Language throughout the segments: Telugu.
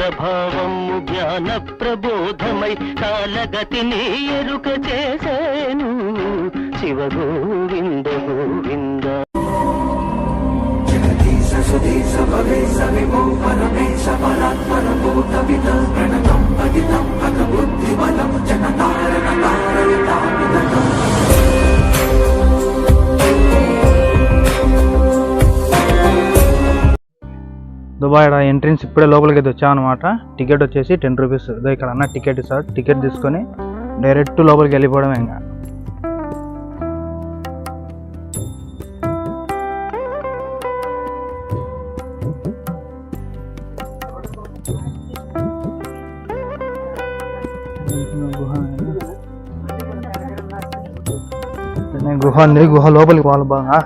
ప్రభావం జ్ఞాన ప్రబోధమై కాలగతిని ఎరుక చేశాను శివ గోవింద గోవింద. జగదీశ సుధీశ భవేశ విభో పరమేశ పరాత్మర భూత విధ దుబాయ్ ఎంట్రన్స్ ఇప్పుడే లోపలికి అయితే వచ్చామన్నమాట టికెట్ వచ్చేసి టెన్ రూపీస్ ఇక్కడ అన్న టికెట్ సార్ టికెట్ తీసుకొని డైరెక్ట్ లోపలికి వెళ్ళిపోవడమే ఇంకా. గుహ ఉంది గుహ లోపలికి పోవాలి బాగా.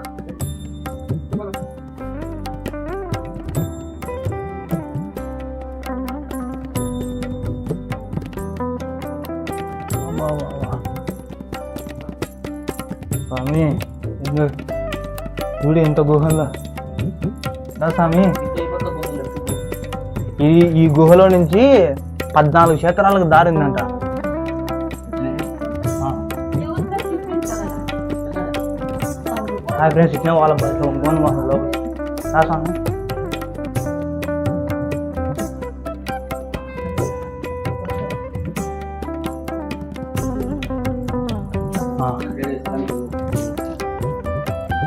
స్వామి ఇంగ చూడు ఎంత గుహలో. రా స్వామి. ఈ ఈ గుహలో నుంచి పద్నాలుగు క్షేత్రాలకు దారిందంట హాయ్ ఫ్రెండ్స్ ఇట్లా వాళ్ళ బయట ఇంకొని రా స్వామి.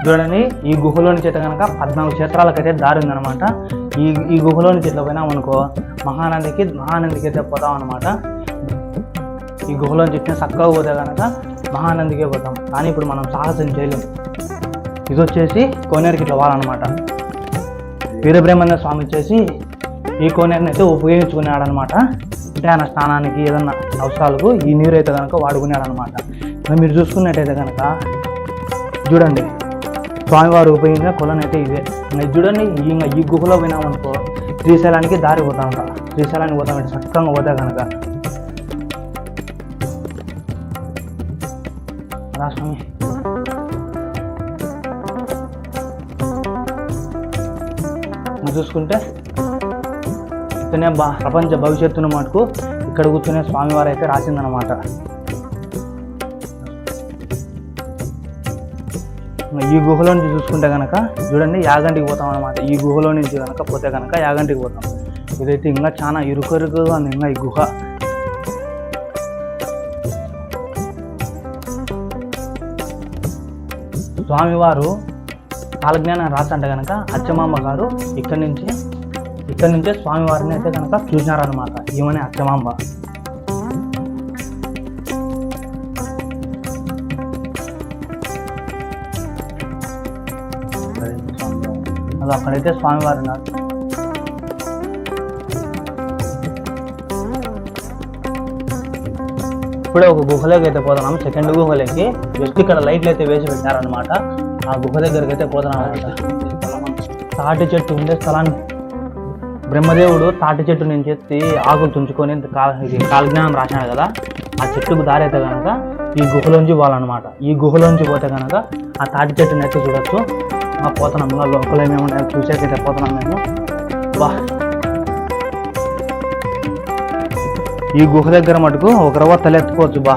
చూడండి ఈ గుహలో నుంచి అయితే కనుక పద్నాలుగు క్షేత్రాలకైతే దారి ఉందన్నమాట ఈ ఈ గుహలోని నుంచి ఇట్లా పోయినాం అనుకో మహానందికి మహానందికి అయితే పోతాం అనమాట ఈ గుహలో చెట్టు చక్కగా పోతే కనుక మహానందికే పోతాం. కానీ ఇప్పుడు మనం సాహసం చేయలేం. ఇది వచ్చేసి కోనేరుకి ఇట్లా పోవాలన్నమాట. వీరబ్రహ్మణ్య స్వామి వచ్చేసి ఈ కోనేరుని అయితే ఉపయోగించుకున్నాడనమాట. అంటే ఆయన స్నానానికి ఏదన్నా అవసరాలకు ఈ నీరు అయితే కనుక వాడుకున్నాడనమాట. మీరు చూసుకున్నట్టయితే కనుక చూడండి. స్వామివారు ఉపయోగించిన కొలను అయితే ఇదే మరి చూడండి ఇంకా ఈ గుహలో పోయినామనుకో శ్రీశైలానికి దారి పోతామంట శ్రీశైలానికి పోతామంటే చక్కగా పోతే కనుక రాష్ట్రం చూసుకుంటే ఇతనే బా ప్రపంచ భవిష్యత్తును మటుకు ఇక్కడ కూర్చునే స్వామివారు అయితే రాసిందనమాట ఈ గుహలో నుంచి చూసుకుంటే కనుక చూడండి యాగంటికి పోతాం అనమాట ఈ గుహలో నుంచి కనుక పోతే కనుక యాగంటికి పోతాం. ఇదైతే ఇంకా చాలా ఇరుకు ఉంది ఇంకా ఈ గుహ. స్వామివారు కాలజ్ఞానం రాసంటే కనుక అచ్చమాంబ గారు ఇక్కడి నుంచి ఇక్కడి నుంచే స్వామివారిని అయితే కనుక చూసినారనమాట ఈమెనే అచ్చమాంబ అది అక్కడైతే స్వామివారు ఉన్నారు. ఇప్పుడే ఒక గుహలోకి అయితే పోతున్నాం. సెకండ్ గుహలోకి జస్ట్ ఇక్కడ లైట్లు అయితే వేసి పెట్టారనమాట ఆ గుహ దగ్గరికి అయితే పోతున్నాం. తాటి చెట్టు ఉండే స్థలాన్ని బ్రహ్మదేవుడు తాటి చెట్టు నుంచి ఎత్తి ఆకులు తుంచుకొని కాలజ్ఞానం రాశాడు కదా. ఆ చెట్టుకు దారైతే కనుక ఈ గుహలోంచి పోవాలన్నమాట. ఈ గుహలోంచి పోతే కనుక ఆ తాటి చెట్టుని అయితే చూడొచ్చు. ఆ పోతున్నాం ఇంకా లోపల ఏమేమి చూసేకైతే పోతున్నాం మేము బా. ఈ గుహ దగ్గర మటుకు ఒక రవ్వ తలెత్తుకోవచ్చు బా.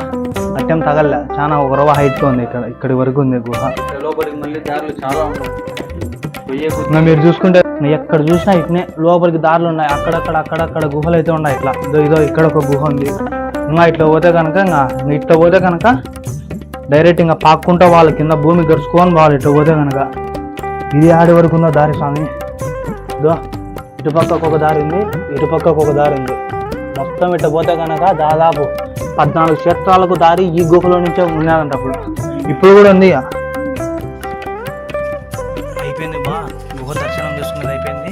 అట్టెం తగలే చాలా ఒక రవ్వ హైట్ ఉంది ఇక్కడ ఇక్కడి వరకు ఉంది గుహ. లోపలికి మళ్ళీ దారులు చాలా ఉన్నాయి. మీరు చూసుకుంటే ఎక్కడ చూసినా ఇట్నే లోపలికి దారులు ఉన్నాయి. అక్కడక్కడ అక్కడక్కడ గుహలు అయితే ఉన్నాయి ఇట్లా. ఇదో ఇదో ఇక్కడ ఒక గుహ ఉంది. ఇంకా ఇట్లా పోతే కనుక ఇంకా ఇంకా ఇట్లా పోతే కనుక డైరెక్ట్ ఇంకా పాక్కుంటా వాళ్ళ కింద భూమి గడుచుకొని వాళ్ళు ఇట్లా పోతే కనుక. ఇది ఆడి వరకు ఉన్న దారి స్వామి. ఇదో ఇటుపక్కకు ఒక దారి ఉంది ఇటుపక్కకు ఒక దారి ఉంది. మొత్తం ఇట్ట పోతే కనుక దాదాపు పద్నాలుగు క్షేత్రాలకు దారి ఈ గుహలో నుంచే ఉన్నదంట అప్పుడు. ఇప్పుడు కూడా ఉంది ఇక అయిపోయింది బా. గుహ దర్శనం చేసుకున్నది అయిపోయింది.